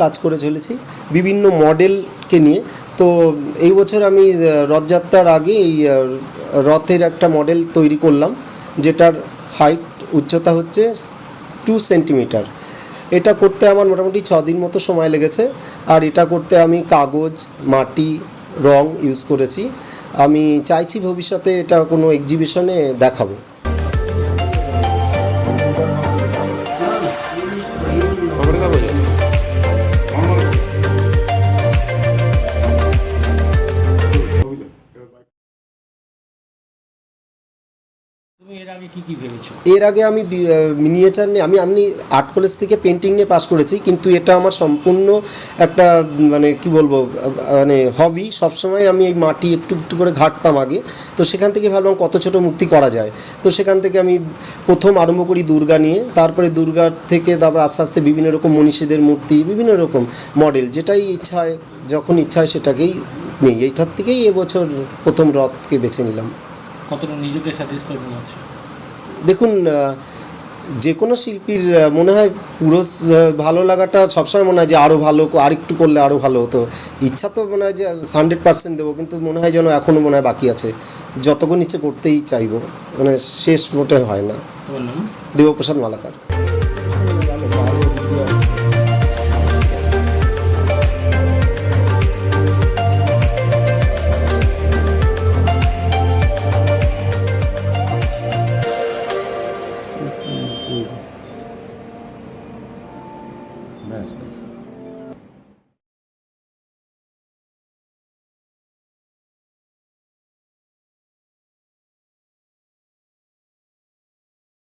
কাজ করে চলেছি, বিভিন্ন মডেলকে নিয়ে। তো এই বছর আমি রথযাত্রার আগে এই রথের একটা মডেল তৈরি করলাম, যেটার হাইট উচ্চতা হচ্ছে টু সেন্টিমিটার এটা করতে আমার মোটামুটি ছ দিন মতো সময় লেগেছে, আর এটা করতে আমি কাগজ, মাটি, রং ইউজ করেছি। আমি চাইছি ভবিষ্যতে এটা কোনো এক্সিবিশনে দেখাবো। এর আগে আমি মিনিয়েচার নিয়ে, আমি আমি আর্ট কলেজ থেকে পেন্টিং নিয়ে পাশ করেছি, কিন্তু এটা আমার সম্পূর্ণ একটা মানে কি বলব মানে হবি সবসময় আমি এই মাটি একটু একটু করে ঘাটতাম আগে, তো সেখান থেকে ভাবলাম কত ছোট মূর্তি করা যায়। তো সেখান থেকে আমি প্রথম আরম্ভ করি দুর্গা নিয়ে, তারপরে দুর্গার থেকে তারপর আস্তে আস্তে বিভিন্ন রকম মনীষীদের মূর্তি, বিভিন্ন রকম মডেল যেটাই ইচ্ছা হয়, যখন ইচ্ছা হয় সেটাকেই নেই। এইটার থেকেই এবছর প্রথম রথকে বেছে নিলাম। কতটা নিজেকে স্যাটিসফাই মনে হচ্ছে? দেখুন যে কোনো শিল্পীর মনে হয় পুরো ভালো লাগাটা সবসময় মনে হয় যে আরও ভালো আরেকটু করলে আরও ভালো হতো। ইচ্ছা তো মনে হয় যে হান্ড্রেড পার্সেন্ট দেবো কিন্তু মনে হয় যেন এখনও মনে হয় বাকি আছে। যতক্ষণ ইচ্ছে করতেই চাইব মানে শেষ মোটে হয় না। Debprasad Malakar. comigo. Mas, mas.